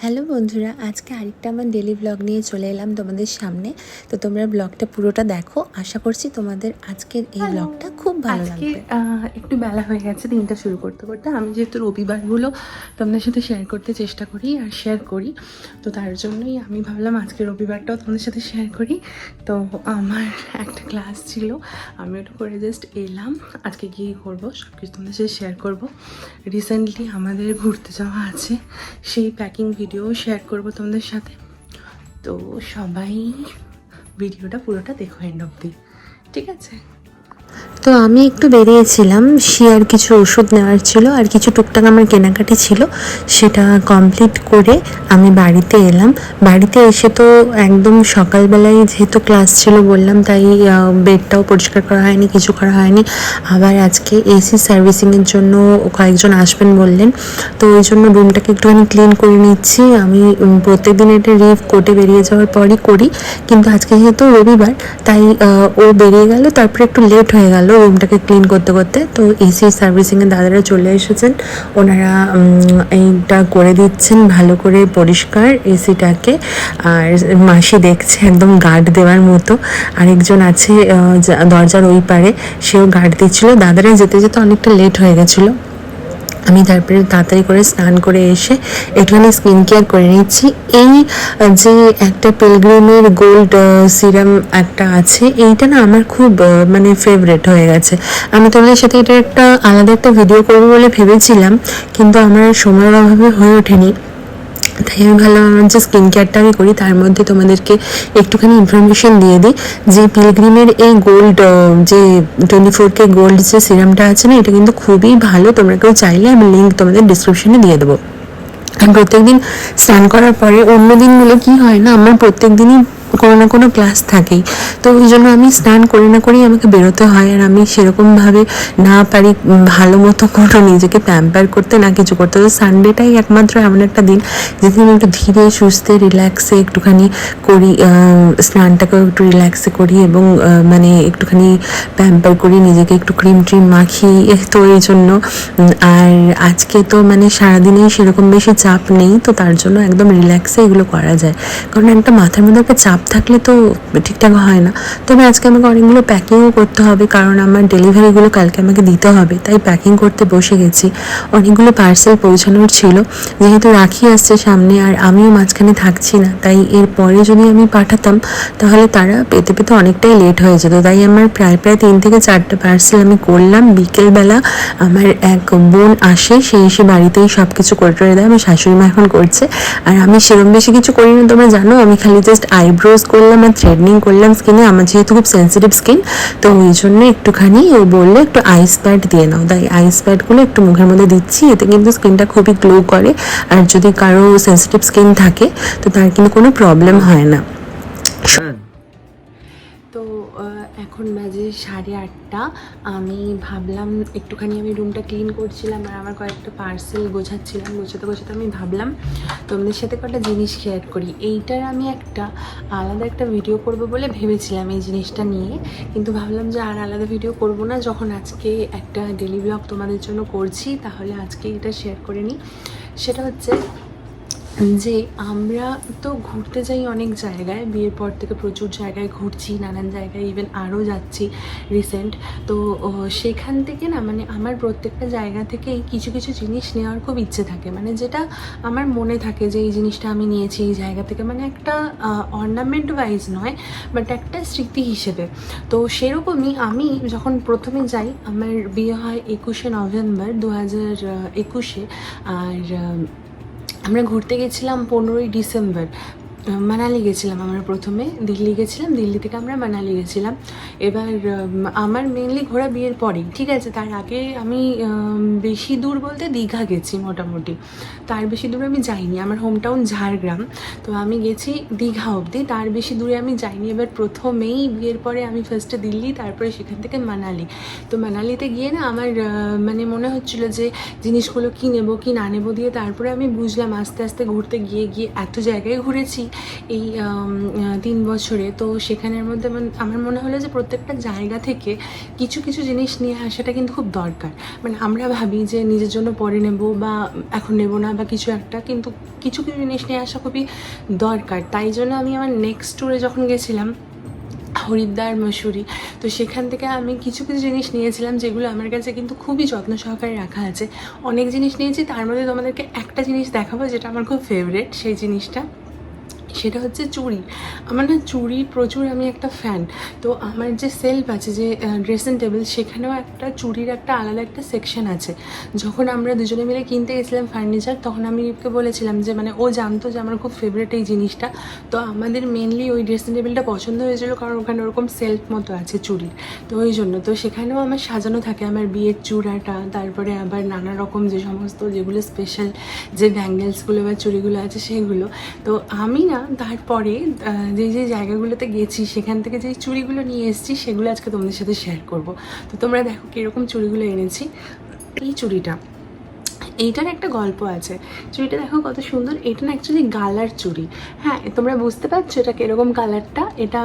Hello বন্ধুরা আজকে আরেকটা আমার ডেলি ব্লগ নিয়ে চলে এলাম তোমাদের সামনে। তো তোমরা ব্লগটা পুরোটা দেখো আশা করছি তোমাদের আজকের এই ব্লগটা খুব ভালো লাগবে। একটু বেলা হয়ে গেছে দিনটা শুরু করতে করতে। আমি যেহেতু রবিবারগুলো তোমাদের সাথে শেয়ার করতে চেষ্টা করি আর শেয়ার করি তো তার জন্যই আমি ভাবলাম আজকে রবিবারটাও তোমাদের সাথে শেয়ার করি। তো আমার একটা ক্লাস ছিল আমি ওটা করে জাস্ট এলাম। আজকে গিয়ে করব সব কিছু তোমাদের সাথে শেয়ার করব। রিসেন্টলি আমাদের ঘুরতে যাওয়া আছে সেই প্যাকিং ভিডিও শেয়ার করব তোমাদের সাথে। তো সবাই ভিডিওটা পুরোটা দেখো এন্ড অব্দি ঠিক আছে? তো আমি একটু বেরিয়েছিলাম। শিয়ার কিছু ওষুধ নেওয়ার ছিল আর কিছু টুকটাক আমার কেনাকাটি ছিল, সেটা কমপ্লিট করে আমি বাড়িতে এলাম। বাড়িতে এসে তো একদম সকালবেলায় যেহেতু ক্লাস ছিল বললাম, তাই বেডটাও পরিষ্কার করা হয়নি, কিছু করা হয়নি। আবার আজকে এসি সার্ভিসিংয়ের জন্য কয়েকজন আসবেন বললেন, তো ওই জন্য রুমটাকে একটুখানি ক্লিন করে নিচ্ছি। আমি প্রত্যেকদিন এটা রিভ কোর্টে বেরিয়ে যাওয়ার পরই করি, কিন্তু আজকে যেহেতু রবিবার, তাই ও বেরিয়ে গেল, তারপরে একটু লেট হয়ে গেল। রুমটাকে ক্লিন করতে করতে তো এসি সার্ভিসিংয়ের দাদারা চলে এসেছেন। ওনারা এইটা করে দিচ্ছেন ভালো করে পরিষ্কার এসিটাকে আর মাসি দেখছে একদম গার্ড দেওয়ার মতো। আরেকজন আছে দরজার ওই পারে, সেও গার্ড দিচ্ছিল। দাদারা যেতে যেতে অনেকটা লেট হয়ে গেছিল। আমি তারপরে তাড়াতাড়ি করে স্নান করে এসে একটুখানি স্কিন কেয়ার করে নিচ্ছি। এই যে একটা পিলগ্রিমের গোল্ড সিরাম একটা আছে, এইটা না আমার খুব মানে ফেভারেট হয়ে গেছে। আমি তোমাদের সাথে এটা একটা আলাদা একটা ভিডিও করব বলে ভেবেছিলাম, কিন্তু আমার সময়ের অভাবে হয়ে ওঠেনি। তাই আমি ভাবলাম আমার যে স্কিন কেয়ারটা আমি করি, তার মধ্যে তোমাদেরকে একটুখানি ইনফরমেশন দিয়ে দিই। যে পিলগ্রিমের এই গোল্ড যে টোয়েন্টি ফোর কে গোল্ড যে সিরামটা আছে না, এটা কিন্তু খুবই ভালো। তোমরা কেউ চাইলে আমি লিঙ্ক তোমাদের ডিসক্রিপশনে দিয়ে দেবো। প্রত্যেক প্রত্যেকদিন স্নান করার পরে অন্য দিনগুলো কি হয় না, আমার প্রত্যেক দিনই কোনো না কোনো ক্লাস থাকেই। তো ওই জন্য আমি স্নান করে না করেই আমাকে বেরোতে হয় আর আমি সেরকমভাবে না পারি ভালো মতো কোনো নিজেকে প্যাম্পার করতে, না কিছু করতে। তো সানডেটাই একমাত্র এমন একটা দিন যেদিন আমি একটু ধীরে, সুস্থে রিল্যাক্সে একটুখানি করি স্নানটাকেও একটু রিল্যাক্সে করি এবং মানে একটুখানি প্যাম্পার করি, নিজেকে একটু ক্রিম ট্রিম মাখি তো এই জন্য। আর আজকে তো মানে সারাদিনেই সেরকম বেশি চাপ নেই, তো তার জন্য একদম রিল্যাক্সে এগুলো করা যায়। কারণ একটা মাথার মধ্যে একটা চাপ থাকলে তো ঠিকঠাক হয় না। তবে আজকে আমাকে অনেকগুলো প্যাকিংও করতে হবে, কারণ আমার ডেলিভারিগুলো কালকে আমাকে দিতে হবে, তাই প্যাকিং করতে বসে গেছি। অনেকগুলো পার্সেল পৌঁছানোর ছিল, যেহেতু রাখি আসছে সামনে আর আমিও মাঝখানে থাকছি না, তাই এরপরে যদি আমি পাঠাতাম, তাহলে তারা পেতে পেতে অনেকটাই লেট হয়ে যেত। তাই আমার প্রায় প্রায় তিন থেকে চারটে পার্সেল আমি করলাম। বিকেলবেলা আমার এক বোন আসে, সে এসে বাড়িতেই সব কিছু করে টরে দেয়। আমার শাশুড়ি মা এখন করছে। আর আমি সেরম বেশি কিছু করি না, তোমরা জানো, আমি খালি জাস্ট আইব্রোজ করলাম আর থ্রেডনিং করলাম স্কিনে আমার যেহেতু খুব সেন্সিটিভ স্কিন তো ওই জন্য একটুখানি ও বললে একটু আইস প্যাড দিয়ে নাও। তাই আইস প্যাডগুলো একটু মুখের মধ্যে দিচ্ছি এতে কিন্তু স্কিনটা খুবই গ্লো করে। আর যদি কারও সেন্সিটিভ স্কিন থাকে তো তার কিন্তু কোনো প্রবলেম হয় না। তো এখন বাজে সাড়ে আটটা। আমি ভাবলাম, একটুখানি আমি রুমটা ক্লিন করছিলাম আর আমার কয়েকটা পার্সেল গোছাচ্ছিলাম। গোছাতে গোছাতে আমি ভাবলাম, তোমাদের সাথে কটা জিনিস শেয়ার করি। এইটার আমি একটা আলাদা একটা ভিডিও করব বলে ভেবেছিলাম এই জিনিসটা নিয়ে। কিন্তু ভাবলাম যে আর আলাদা ভিডিও করব না। যখন আজকে একটা ডেলি ব্লগ তোমাদের জন্য করছি, তাহলে আজকে এটা শেয়ার করে নিই। সেটা হচ্ছে যে আমরা তো ঘুরতে যাই অনেক জায়গায়, বিয়ের পর থেকে প্রচুর জায়গায় ঘুরছি, নানান জায়গায় ইভেন আরও যাচ্ছি রিসেন্ট তো সেখান থেকে না মানে আমার প্রত্যেকটা জায়গা থেকেই কিছু কিছু জিনিস নেওয়ার খুব ইচ্ছে থাকে। মানে যেটা আমার মনে থাকে যে এই জিনিসটা আমি নিয়েছি, এই জায়গা থেকে। মানে একটা অর্নামেন্ট ওয়াইজ নয় বাট একটা স্মৃতি হিসেবে। তো সেরকমই আমি যখন প্রথমে যাই, আমার বিয়ে হয় একুশে নভেম্বর দু হাজার একুশে। আর আমরা ঘুরতে গেছিলাম পনেরোই ডিসেম্বর। মানালি গেছিলাম আমরা প্রথমে, দিল্লি গেছিলাম, দিল্লি থেকে আমরা মানালি গেছিলাম। এবার আমার মেনলি ঘোরা বিয়ের পরেই, ঠিক আছে? তার আগে আমি বেশি দূর বলতে দীঘা গেছি মোটামুটি। তার বেশি দূরে আমি যাইনি, আমার হোম টাউন ঝাড়গ্রাম। তো আমি গেছি দীঘা অবধি, তার বেশি দূরে আমি যাইনি। এবার প্রথমেই বিয়ের পরে আমি ফার্স্টে দিল্লি, তারপরে সেখান থেকে মানালি। তো মানালিতে গিয়ে না আমার মানে মনে হচ্ছিল যে জিনিসগুলো কী নেব, কি না নেব দিয়ে তারপরে আমি বুঝলাম আস্তে আস্তে ঘুরতে গিয়ে গিয়ে এত জায়গায় ঘুরেছি। এই তিন বছরে। তো সেখানের মধ্যে আমার মনে হলো যে প্রত্যেকটা জায়গা থেকে কিছু কিছু জিনিস নিয়ে আসাটা কিন্তু খুব দরকার। মানে আমরা ভাবি যে নিজের জন্য পরে নেব বা এখন নেব না বা কিছু একটা, কিন্তু কিছু কিছু জিনিস নিয়ে আসা খুবই দরকার। তাই জন্য আমি আমার নেক্সট ট্যুরে যখন গেছিলাম, হরিদ্বার, মসুরি, তো সেখান থেকে আমি কিছু কিছু জিনিস নিয়েছিলাম যেগুলো আমার কাছে কিন্তু খুবই যত্ন সহকারে রাখা আছে। অনেক জিনিস নিয়েছি, তার মধ্যে তোমাদেরকে একটা জিনিস দেখাবো যেটা আমার খুব ফেভারেট সেই জিনিসটা। সেটা হচ্ছে চুড়ি। আমার না চুড়ি প্রচুর আমি একটা ফ্যান তো আমার যে সেলফ আছে, যে ড্রেসিং টেবিল সেখানেও একটা চুড়ির একটা আলাদা একটা সেকশন আছে। যখন আমরা দুজনে মিলে কিনতে গেছিলাম ফার্নিচার তখন আমি রিপকে বলেছিলাম যে মানে ও জানতো যে আমার খুব ফেভারিট এই জিনিসটা। তো আমাদের মেনলি ওই ড্রেসিং টেবিলটা পছন্দ হয়েছিল, কারণ ওখানে ওরকম সেলফ মতো আছে চুড়ির তো ওই জন্য, তো সেখানেও আমার সাজানো থাকে। আমার বিয়ের চূড়াটা, তারপরে আবার নানা রকম যে সমস্ত যেগুলো স্পেশাল যে ব্যাঙ্গেলসগুলো বা চুড়িগুলো আছে, সেগুলো। তো আমি না তারপরে যে যে জায়গাগুলোতে গেছি, সেখান থেকে যে চুড়িগুলো নিয়ে এসেছি, সেগুলো আজকে তোমাদের সাথে শেয়ার করব। তো তোমরা দেখো কীরকম চুড়িগুলো এনেছি। এই চুড়িটা এইটার একটা গল্প আছে। চুড়িটা দেখো কত সুন্দর। এটা না অ্যাকচুয়ালি গালার চুড়ি। হ্যাঁ তোমরা বুঝতে পারছ এটা কীরকম কালারটা? এটা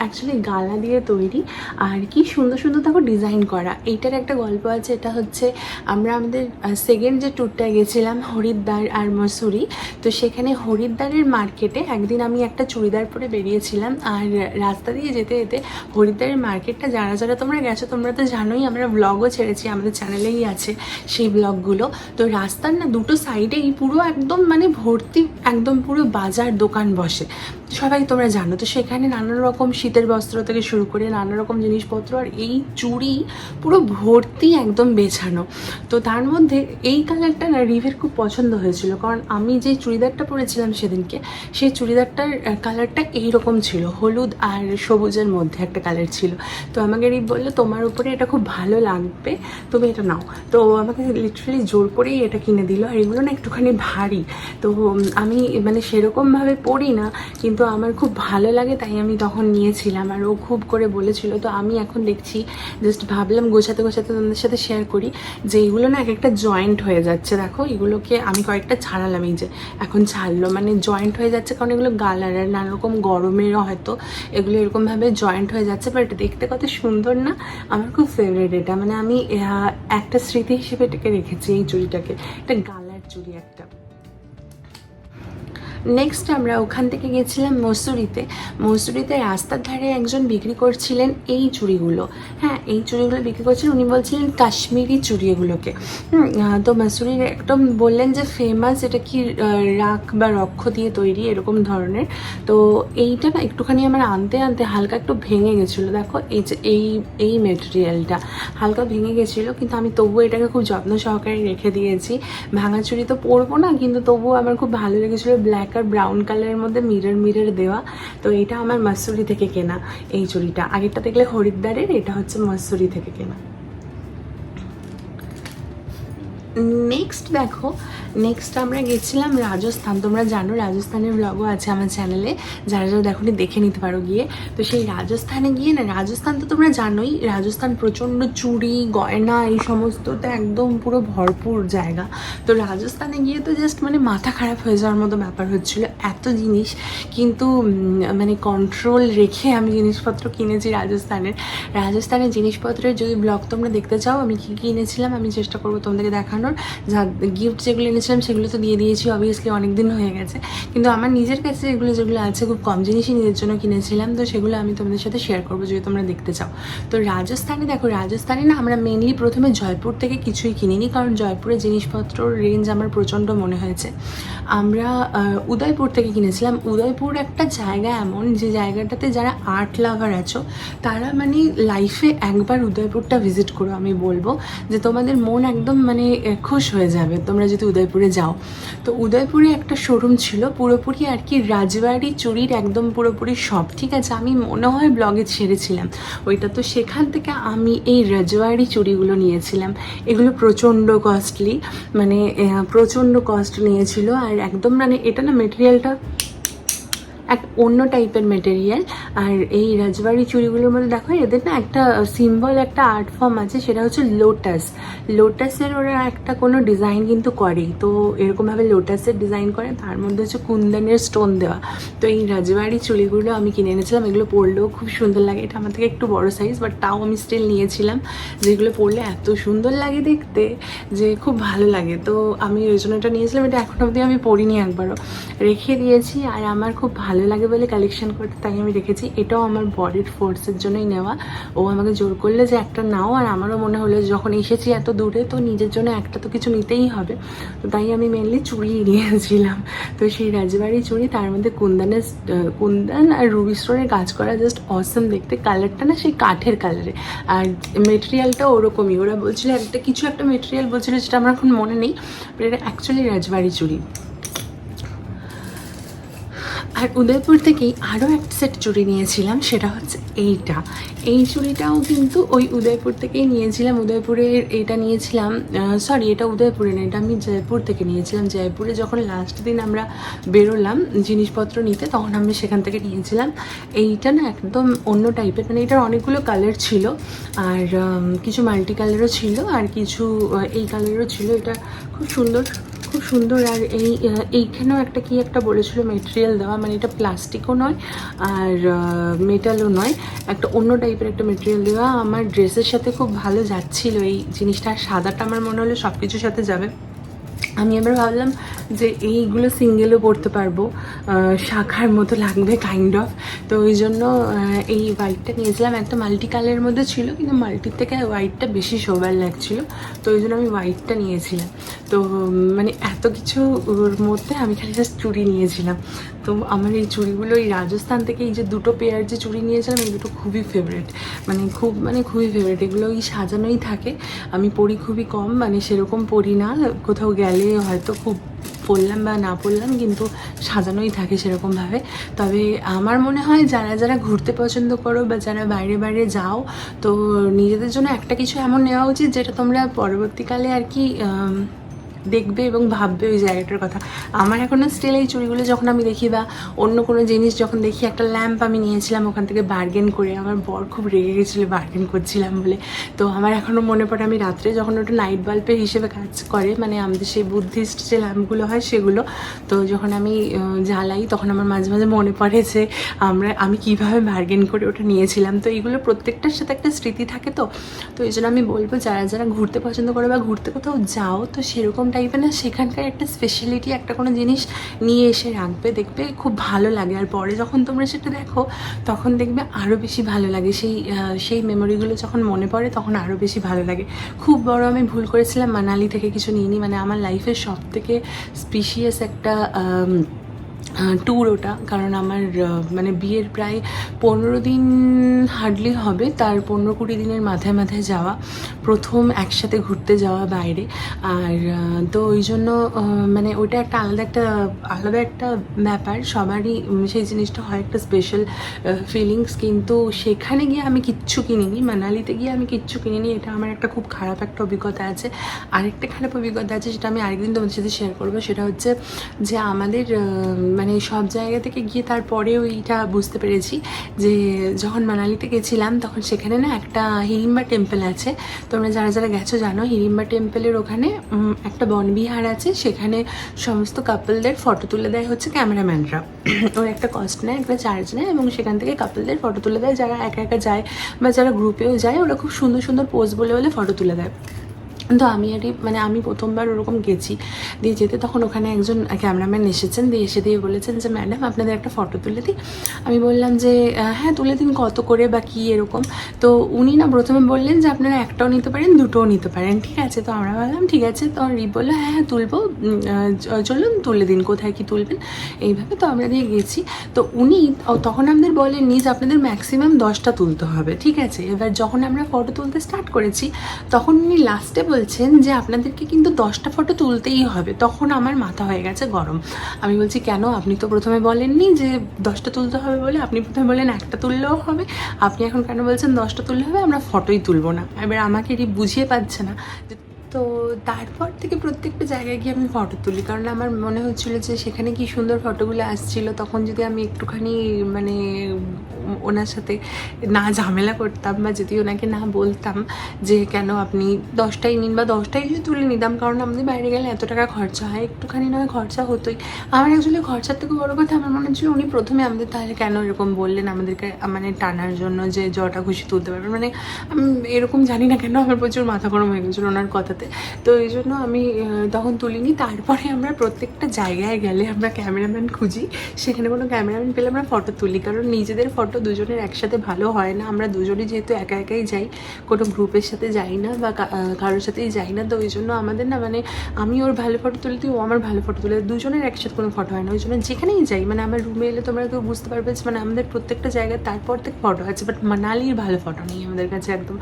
অ্যাকচুয়ালি গালা দিয়ে তৈরি। আর কি সুন্দর সুন্দর দেখো ডিজাইন করা। এইটার একটা গল্প আছে, এটা হচ্ছে আমরা আমাদের সেকেন্ড যে ট্যুরটায় গেছিলাম হরিদ্বার আর মসুরি, তো সেখানে হরিদ্বারের মার্কেটে একদিন আমি একটা চুড়িদার পরে বেরিয়েছিলাম। আর রাস্তা দিয়ে যেতে যেতে হরিদ্বারের মার্কেটটা যারা যারা তোমরা গেছো, তোমরা তো জানোই আমরা ব্লগও ছেড়েছি, আমাদের চ্যানেলেই আছে সেই ব্লগগুলো তো রাস্তার না দুটো সাইডেই পুরো একদম মানে ভর্তি, একদম পুরো বাজার দোকান বসে। সবাই তোমরা জানো, তো সেখানে নানা রকম শীতের বস্ত্র থেকে শুরু করে নানা রকম জিনিসপত্র আর এই চুড়ি পুরো ভর্তি একদম বেছানো। তো তার মধ্যে এই কালারটা না রিভের খুব পছন্দ হয়েছিল, কারণ আমি যে চুড়িদারটা পরেছিলাম সেদিনকে সেই চুড়িদারটার কালারটা এইরকম ছিল, হলুদ আর সবুজের মধ্যে একটা কালার ছিল। তো আমাকে রিভ বলল, তোমার উপরে এটা খুব ভালো লাগবে, তুমি এটা নাও। তো আমাকে লিটারালি জোর করেই এটা কিনে দিল আর এগুলো না একটুখানি ভারী। তো আমি মানে সেরকমভাবে পড়ি না, কিন্তু আমার খুব ভালো লাগে তাই আমি তখন নিয়েছিলাম। আর ও খুব করে বলেছিল, তো আমি এখন দেখছি জাস্ট ভাবলাম গোছাতে গোছাতে তোমাদের সাথে শেয়ার করি, যে এগুলো না এক একটা জয়েন্ট হয়ে যাচ্ছে। দেখো, এগুলোকে আমি কয়েকটা ছাড়ালাম, এই যে এখন ছাড়লো। মানে জয়েন্ট হয়ে যাচ্ছে কারণ এগুলো গালার আর নানা রকম গরমেরও হয়তো। এগুলো এরকমভাবে জয়েন্ট হয়ে যাচ্ছে বাট দেখতে কত সুন্দর না? আমার খুব ফেভারিট এটা। মানে আমি একটা স্মৃতি হিসেবে এটাকে রেখেছি এই চুড়িটাকে এটা গালার চুড়ি একটা নেক্সট আমরা ওখান থেকে গেছিলাম মসুরিতে। মসুরিতে রাস্তার ধারে একজন বিক্রি করছিলেন এই চুড়িগুলো। হ্যাঁ এই চুড়িগুলো বিক্রি করছিলেন উনি বলছিলেন কাশ্মীরি চুড়ি এগুলোকে হুম, তো মসুরির একদম বললেন যে ফেমাস এটা কি রাখ বা রক্ষ দিয়ে তৈরি এরকম ধরনের। তো এইটা না একটুখানি আমার আনতে আনতে হালকা একটু ভেঙে গেছিল। দেখো এই যে এই এই মেটেরিয়ালটা হালকা ভেঙে গেছিল কিন্তু আমি তবুও এটাকে খুব যত্ন সহকারে রেখে দিয়েছি। ভাঙা চুড়ি তো পরবো না কিন্তু তবুও আমার খুব ভালো লেগেছিলো ব্ল্যাক আর ব্রাউন কালারের মধ্যে মিরর মিরর দেওয়া। তো এটা আমার মাসুরি থেকে কেনা এই চুড়িটা। আগেরটা দেখলে হরিদ্বারের, এটা হচ্ছে মাসুরি থেকে কেনা। নেক্সট দেখো নেক্সট আমরা গেছিলাম রাজস্থান। তোমরা জানো রাজস্থানের ব্লগও আছে আমার চ্যানেলে যারা যারা দেখো দেখে নিতে পারো গিয়ে। তো সেই রাজস্থানে গিয়ে না, রাজস্থান তো তোমরা জানোই, রাজস্থান প্রচণ্ড চুড়ি গয়না, এই সমস্ত তো একদম পুরো ভরপুর জায়গা। তো রাজস্থানে গিয়ে তো জাস্ট মানে মাথা খারাপ হয়ে যাওয়ার মতো ব্যাপার হচ্ছিল এত জিনিস। কিন্তু মানে কন্ট্রোল রেখে আমি জিনিসপত্র কিনেছি রাজস্থানের। রাজস্থানের জিনিসপত্রের যদি ব্লগ তোমরা দেখতে চাও, আমি কী কী এনেছিলাম, আমি চেষ্টা করব তোমাদেরকে দেখানোর। যা গিফট যেগুলো এনেছিলাম সেগুলো তো দিয়ে দিয়েছি অবভিয়াসলি অনেক দিন হয়ে গেছে। কিন্তু আমার নিজের কাছে এগুলো যেগুলো আছে, খুব কম জিনিসই নিজের জন্য কিনেছিলাম। তো সেগুলো আমি তোমাদের সাথে শেয়ার করব, যদি তোমরা দেখতে চাও। তো রাজস্থানে দেখো, রাজস্থানে না আমরা মেনলি প্রথমে জয়পুর থেকে কিছুই কিনিনি, কারণ জয়পুরের জিনিসপত্র রেঞ্জ আমার প্রচণ্ড মনে হয়েছে। আমরা উদয়পুর থেকে কিনেছিলাম। উদয়পুর একটা জায়গা এমন, যে জায়গাটাতে যারা আর্ট লাভার আছো, তারা মানে লাইফে একবার উদয়পুরটা ভিজিট করো, আমি বলব। যে তোমাদের মন একদম মানে খুশ হয়ে যাবে। তোমরা যদি উদয়পুরে যাও। তো উদয়পুরে একটা শোরুম ছিল। পুরোপুরি আর কি রাজবাড়ি, চুরির একদম পুরোপুরি সব, ঠিক আছে? আমি মনে হয় ব্লগে ছেড়েছিলাম। ওইটা তো সেখান থেকে আমি এই রাজবাড়ি চুড়িগুলো নিয়েছিলাম। এগুলো প্রচণ্ড কস্টলি মানে প্রচণ্ড কস্ট নিয়েছিল। আর একদম মানে এটা না মেটেরিয়ালটা এক অন্য টাইপের মেটেরিয়াল আর এই রাজবাড়ি চুড়িগুলোর মধ্যে দেখো, এদের না একটা সিম্বল একটা আর্ট ফর্ম আছে, সেটা হচ্ছে লোটাস লোটাসের ওরা একটা কোনো ডিজাইন কিন্তু করেই। তো এরকমভাবে লোটাসের ডিজাইন করে, তার মধ্যে হচ্ছে কুন্দনের স্টোন দেওয়া। তো এই রাজবাড়ি চুড়িগুলো আমি কিনে এনেছিলাম, এগুলো পরলেও খুব সুন্দর লাগে। এটা আমার থেকে একটু বড় সাইজ বাট তাও আমি স্টিল নিয়েছিলাম। যেগুলো পরলে এত সুন্দর লাগে দেখতে, যে খুব ভালো লাগে। তো আমি ওই জন্য এটা নিয়েছিলাম, এটা এখন অবধি আমি পরিনি একবারও। রেখে দিয়েছি, আর আমার খুব ভালো লাগে বলে কালেকশন করতে, তাই আমি রেখেছি। এটাও আমার বডির ফোর্সের জন্যই নেওয়া। ও আমাকে জোর করলে যে একটা নাও, আর আমারও মনে হলো যখন এসেছি এত দূরে, তো নিজের জন্য একটা তো কিছু নিতেই হবে। তো তাই আমি মেনলি চুড়ি নিয়েছিলাম। তো সেই রাজবাড়ি চুড়ি, তার মধ্যে কুন্দানের কুন্দান আর রুবি স্টোনের কাজ করা জাস্ট অসম দেখতে। কালারটা না সেই কাঠের কালারে আর মেটেরিয়ালটা ওরকমই। ওরা বলছিল, একটা কিছু একটা মেটেরিয়াল বলছিল, যেটা আমার এখন মনে নেই এটা অ্যাকচুয়ালি রাজবাড়ি চুড়ি। আর উদয়পুর থেকেই আরও একটা সেট চুড়ি নিয়েছিলাম, সেটা হচ্ছে এইটা। এই চুড়িটাও কিন্তু ওই উদয়পুর থেকেই নিয়েছিলাম। উদয়পুরের এটা নিয়েছিলাম সরি এটা উদয়পুরে না, এটা আমি জয়পুর থেকে নিয়েছিলাম। জয়পুরে যখন লাস্ট দিন আমরা বেরোলাম জিনিসপত্র নিতে, তখন আমি সেখান থেকে নিয়েছিলাম। এইটা না একদম অন্য টাইপের মানে এটার অনেকগুলো কালার ছিল, আর কিছু মাল্টি কালারও ছিল, আর কিছু এই কালারও ছিল। এটা খুব সুন্দর খুব সুন্দর আর এই এইখানেও একটা কি একটা বলেছিল মেটেরিয়াল দেওয়া মানে এটা প্লাস্টিকও নয় আর মেটালও নয়, একটা অন্য টাইপের একটা মেটেরিয়াল দেওয়া। আমার ড্রেসের সাথে খুব ভালো যাচ্ছিল এই জিনিসটা, আর সাদাটা আমার মনে হলো সব কিছুর সাথে যাবে। আমি এবার ভাবলাম যে এইগুলো সিঙ্গেলও পড়তে পারব। শাখার মতো লাগবে কাইন্ড অফ তো ওই জন্য এই হোয়াইটটা নিয়েছিলাম। একটা মাল্টি কালারের মধ্যে ছিল, কিন্তু মাল্টির থেকে হোয়াইটটা বেশি সোবার লাগছিল। তো ওই জন্য আমি হোয়াইটটা নিয়েছিলাম। তো মানে এত কিছু ওর মধ্যে আমি খালি জাস্ট চুড়ি নিয়েছিলাম। তো আমার এই চুড়িগুলো, এই রাজস্থান থেকে এই যে দুটো পেয়ার যে চুড়ি নিয়েছিলাম, এই দুটো খুবই ফেভারিট মানে খুব মানে খুবই ফেভারিট এগুলো ওই সাজানোই থাকে। আমি পরি খুবই কম মানে সেরকম পরি না। কোথাও গেলে হয়তো খুব পরলাম বা না পরলাম, কিন্তু সাজানোই থাকে সেরকমভাবে। তবে আমার মনে হয় যারা যারা ঘুরতে পছন্দ করো বা যারা বাইরে বাইরে যাও, তো নিজেদের জন্য একটা কিছু এমন নেওয়া উচিত, যেটা তোমরা পরবর্তীকালে আর কি দেখবে এবং ভাববে ওই জায়গাটার কথা। আমার এখনও স্টিল এই চুড়িগুলো যখন আমি দেখি বা অন্য কোনো জিনিস যখন দেখি, একটা ল্যাম্প আমি নিয়েছিলাম ওখান থেকে বার্গেন করে, আমার বর খুব রেগে গেছিল বার্গেন করছিলাম বলে। তো আমার এখনও মনে পড়ে, আমি রাত্রে যখন ওটা নাইট বাল্বের হিসেবে কাজ করে মানে আমাদের সেই বুদ্ধিস্ট যে ল্যাম্পগুলো হয় সেগুলো, তো যখন আমি জ্বালাই, তখন আমার মাঝে মাঝে মনে পড়ে যে আমরা, আমি কীভাবে বার্গেন করে ওটা নিয়েছিলাম। তো এইগুলো প্রত্যেকটার সাথে একটা স্মৃতি থাকে তো। তো এই জন্য আমি বলব, যারা যারা ঘুরতে পছন্দ করে বা ঘুরতে কোথাও যাও, তো সেরকম টাইপের না, সেখানকার একটা স্পেশালিটি একটা কোনো জিনিস নিয়ে এসে রাখবে, দেখবে খুব ভালো লাগে। আর পরে যখন তোমরা সেটা দেখো, তখন দেখবে আরও বেশি ভালো লাগে। সেই সেই মেমোরিগুলো যখন মনে পড়ে, তখন আরও বেশি ভালো লাগে। খুব বড় আমি ভুল করেছিলাম, মানালি থেকে কিছু নিইনি। মানে আমার লাইফের সব থেকে স্পিশিয়াস একটা ট্যুর ওটা। কারণ আমার মানে বিয়ের প্রায় পনেরো দিন হার্ডলি হবে। তার পনেরো কুড়ি দিনের মাথায় মাথায় যাওয়া। প্রথম একসাথে ঘুরতে যাওয়া বাইরে। আর তো ওই জন্য মানে ওইটা একটা আলাদা একটা আলাদা একটা ব্যাপার। সবারই সেই জিনিসটা হয় একটা স্পেশাল ফিলিংস কিন্তু সেখানে গিয়ে আমি কিচ্ছু কিনিনি। মানালিতে গিয়ে আমি কিচ্ছু কিনিনি। এটা আমার একটা খুব খারাপ একটা অভিজ্ঞতা আছে। আরেকটা খারাপ অভিজ্ঞতা আছে, সেটা আমি আরেকদিন তোমাদের সাথে শেয়ার করব। সেটা হচ্ছে যে আমাদের মানে সব জায়গা থেকে গিয়ে তারপরেও এইটা বুঝতে পেরেছি যে যখন মানালিতে গেছিলাম, তখন সেখানে না একটা হিড়িম্বা টেম্পল আছে। তোমরা যারা যারা গেছো জানো হিড়িম্বা টেম্পলের ওখানে একটা বনবিহার আছে। সেখানে সমস্ত কাপলদের ফটো তুলে দেয় হচ্ছে ক্যামেরাম্যানরা ওর একটা কস্ট নেয়, একটা চার্জ নেয় এবং সেখান থেকে কাপলদের ফটো তুলে দেয়। যারা একা একা যায় বা যারা গ্রুপেও যায়, ওরা খুব সুন্দর সুন্দর পোজ বলে বলে ফটো তুলে দেয়। তো আমি আর মানে আমি প্রথমবার ওরকম গেছি। দিয়ে যেতে তখন ওখানে একজন ক্যামেরাম্যান এসেছেন, দিয়ে এসে দিয়ে বলেছেন যে, ম্যাডাম, আপনাদের একটা ফটো তুলে দিই। আমি বললাম যে হ্যাঁ তুলে দিন, কত করে বা কী এরকম। তো উনি না প্রথমে বললেন যে, আপনারা একটাও নিতে পারেন, দুটোও নিতে পারেন। ঠিক আছে। তো আমরা বললাম, ঠিক আছে। তো রিপ বলল হ্যাঁ হ্যাঁ তুলবো। চলুন, তুলে দিন, কোথায় কি তুলবেন? এইভাবে তো আমরা দিয়ে গেছি। তো উনি তখন আমাদের বলেননি যে, আপনাদের ম্যাক্সিমাম দশটা তুলতে হবে। ঠিক আছে। এবার যখন আমরা ফটো তুলতে স্টার্ট করেছি, তখন উনি লাস্টে বলছেন যে আপনাদেরকে কিন্তু দশটা ফটো তুলতেই হবে। তখন আমার মাথা হয়ে গেছে গরম। আমি বলছি, কেন? আপনি তো প্রথমে বলেননি যে দশটা তুলতে হবে বলে। আপনি প্রথমে বললেন একটা তুললেও হবে। আপনি এখন কেন বলছেন দশটা তুললে হবে? আমরা ফটোই তুলবো না। এবার আমাকে এটি বুঝিয়ে পাচ্ছে না। যে তো তারপর থেকে প্রত্যেকটা জায়গায় গিয়ে আমি ফটো তুলি। কারণ আমার মনে হচ্ছিল যে সেখানে কি সুন্দর ফটোগুলো আসছিল। তখন যদি আমি একটুখানি মানে ওনার সাথে না ঝামেলা করতাম বা যদি ওনাকে না বলতাম যে কেন আপনি দশটাই নিন বা দশটাই যদি তুলে নিতাম, কারণ আমাদের বাইরে গেলে এত টাকা খরচা হয়, একটুখানি নয় খরচা হতোই। আমার অ্যাকচুয়ালি খরচার থেকে বড় কথা আমার মনে হচ্ছিল উনি প্রথমে আমাদের তাহলে কেন এরকম বললেন আমাদেরকে মানে টানার জন্য যে জটা খুশি তুলতে পারবেন মানে আমি এরকম জানি না কেন আমার প্রচুর মাথা গরম হয়ে গেছিল ওনার কথাতে। তো এই জন্য আমি তখন তুলিনি। তারপরে আমরা প্রত্যেকটা জায়গায় গেলে আমরা ক্যামেরাম্যান খুঁজি। সেখানে কোনো ক্যামেরাম্যান পেলে আমরা ফটো তুলি, কারণ নিজেদের ফটো দুজনের একসাথে ভালো হয় না, আমরা দুজনেই যেহেতু একা একাই যাই, কোনো গ্রুপের সাথে যাই না বা কারোর সাথেই যাই না, তো ওই জন্য আমাদের না মানে আমি ওর ভালো ফটো তুলে তুই ও আমার ভালো ফটো তুলে দুজনের একসাথে কোনো ফটো হয় না, ওই জন্য যেখানেই যাই মানে আমার রুমে এলে তোমরা কেউ বুঝতে পারবে যে মানে আমাদের প্রত্যেকটা জায়গায় তারপর থেকে ফটো আছে বাট মানালির ভালো ফটো নেই আমাদের কাছে একদম।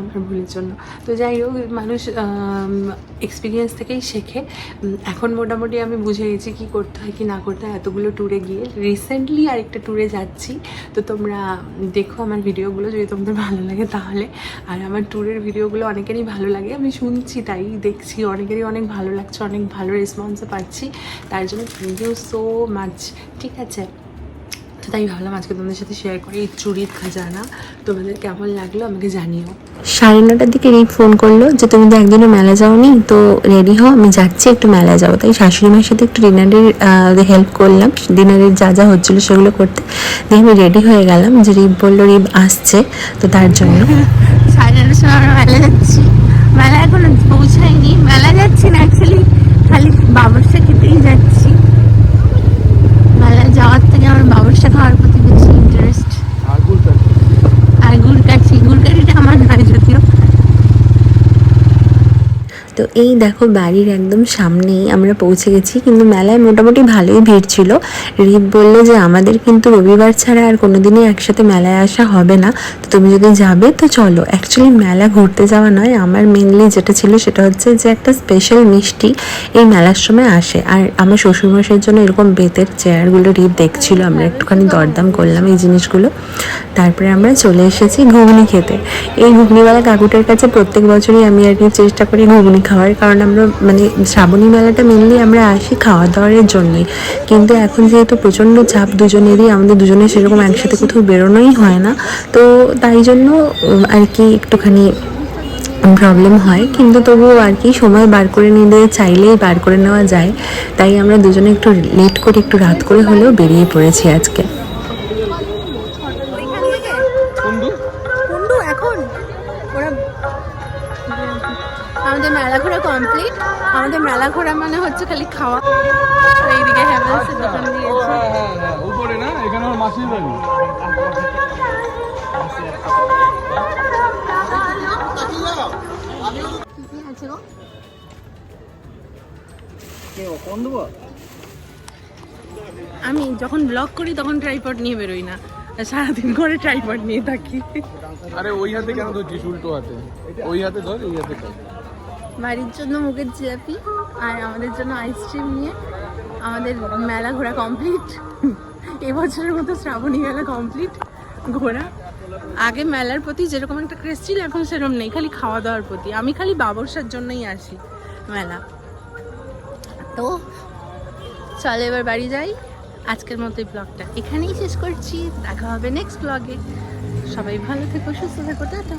আমার ভুলের জন্য। তো যাই হোক, মানুষ এক্সপিরিয়েন্স থেকেই শেখে। এখন মোটামুটি আমি বুঝে গেছি কী করতে হয়, কি না করতে হয়। এতগুলো ট্যুরে গিয়ে রিসেন্টলি আরেকটা ট্যুরে যাচ্ছি। তো তোমরা দেখো আমার ভিডিওগুলো যদি তোমাদের ভালো লাগে তাহলে। আর আমার ট্যুরের ভিডিওগুলো অনেকেরই ভালো লাগে। আমি শুনছি তাই দেখছি। অনেকেরই অনেক ভালো লাগছে, অনেক ভালো রেসপন্সও পাচ্ছি। তার জন্য থ্যাংক ইউ সো মাচ ঠিক আছে? তাই ভাবলাম আজকে তোমাদের সাথে শেয়ার করি এই চুরির খাজানা তোমাদের কেমন লাগল আমাকে জানিও। সাড়ে নটার দিকে রিপ ফোন করল যে তুমি তো একদিনও মেলা যাওনি তো রেডি হও আমি যাচ্ছি একটু মেলা যাব। তাই শাশুড়ি মায়ের সাথে একটু ডিনারের হেল্প করলাম। ডিনারের যা যা হচ্ছিল সেগুলো করতে। দিয়ে আমি রেডি হয়ে গেলাম যে রিপ বলল রিপ আসছে। তো তার জন্য সাড়ে নটার সময় আমরা মেলা যাচ্ছি মেলা এখনও পৌঁছায়নি মেলা যাচ্ছি না অ্যাকচুয়ালি খালি বাবরসা খেতেই যাচ্ছি মেলা যাওয়ার থেকে আমার বাবরসা খাওয়ার প্রতি বেশি ইন্টারেস্ট আর গুড় কাঠি গুড় কাঠিটা আমার নয় যদিও তো এই দেখো বাড়ির একদম সামনেই আমরা পৌঁছে গেছি, কিন্তু মেলায় মোটামুটি ভালোই ভিড় ছিল। রিপ বলল যে, আমাদের কিন্তু রবিবার ছাড়া আর কোনো দিনই একসাথে মেলায় আসা হবে না। তো তুমি যদি যাবে, তো চলো। অ্যাকচুয়ালি মেলা ঘুরতে যাওয়া নয়, আমার মেনলি যেটা ছিল সেটা হচ্ছে যে, একটা স্পেশাল মিষ্টি এই মেলার সময় আসে। আর আমার শ্বশুরমশাইয়ের জন্য এরকম বেতের চেয়ারগুলো রিপ দেখছিল, আমরা একটুখানি দরদাম করলাম এই জিনিসগুলো। তারপরে আমরা চলে এসেছি ঘুগনি খেতে। এই ঘুগনিওয়ালা কাকুটার কাছে প্রত্যেক বছরই আমি আর কি চেষ্টা করি ঘুগনি খাওয়ার। কারণ আমরা মানে শ্রাবণী মেলাটা মেনলি আমরা আসি খাওয়া দাওয়ার জন্যই। কিন্তু এখন যেহেতু প্রচণ্ড চাপ, দুজনেরই, আমাদের দুজনের সেরকম একসাথে কোথাও বেরোনোই হয় না। তো তাই জন্য আর কি একটুখানি প্রবলেম হয়। কিন্তু তবুও আর কি সময় বার করে নিলে, চাইলেই বার করে নেওয়া যায়। তাই আমরা দুজনে একটু লেট করে, একটু রাত করে হলেও বেরিয়ে পড়েছি আজকে। আমাদের মেলা ঘোরা কমপ্লিট আমাদের মেলা ঘোরা মানে হচ্ছে খালি খাওয়া। তো এইদিকে হ্যাভেলসের দোকান দিয়েছে। হ্যাঁ হ্যাঁ হ্যাঁ উপরে না? এখানে আমার মাসির বাড়ি। আছে গো আমি যখন ব্লগ করি তখন ট্রাইপড নিয়ে বেরোই না। সারাদিন করে ট্রাইপড নিয়ে থাকি। আরে ওই হাতে কেন ধরছিস? উল্টো হাতে। ওই হাতে ধর এই হাতে ধর। বাড়ির জন্য মুখের জিলাপি আর আমাদের জন্য আইসক্রিম নিয়ে আমাদের মেলা ঘোরা কমপ্লিট এবছরের মতো শ্রাবণী মেলা কমপ্লিট ঘোরা। আগে মেলার প্রতি যেরকম একটা ক্রেজ ছিল, এখন সেরকম নেই, খালি খাওয়া দাওয়ার প্রতি। আমি খালি বাবরসার জন্যই আসি মেলা। তো চল এবার বাড়ি যাই। আজকের মতো এই ব্লগটা এখানেই শেষ করছি। দেখা হবে নেক্সট ব্লগে সবাই ভালো থেকো, সুস্থ থেকো, টাটা।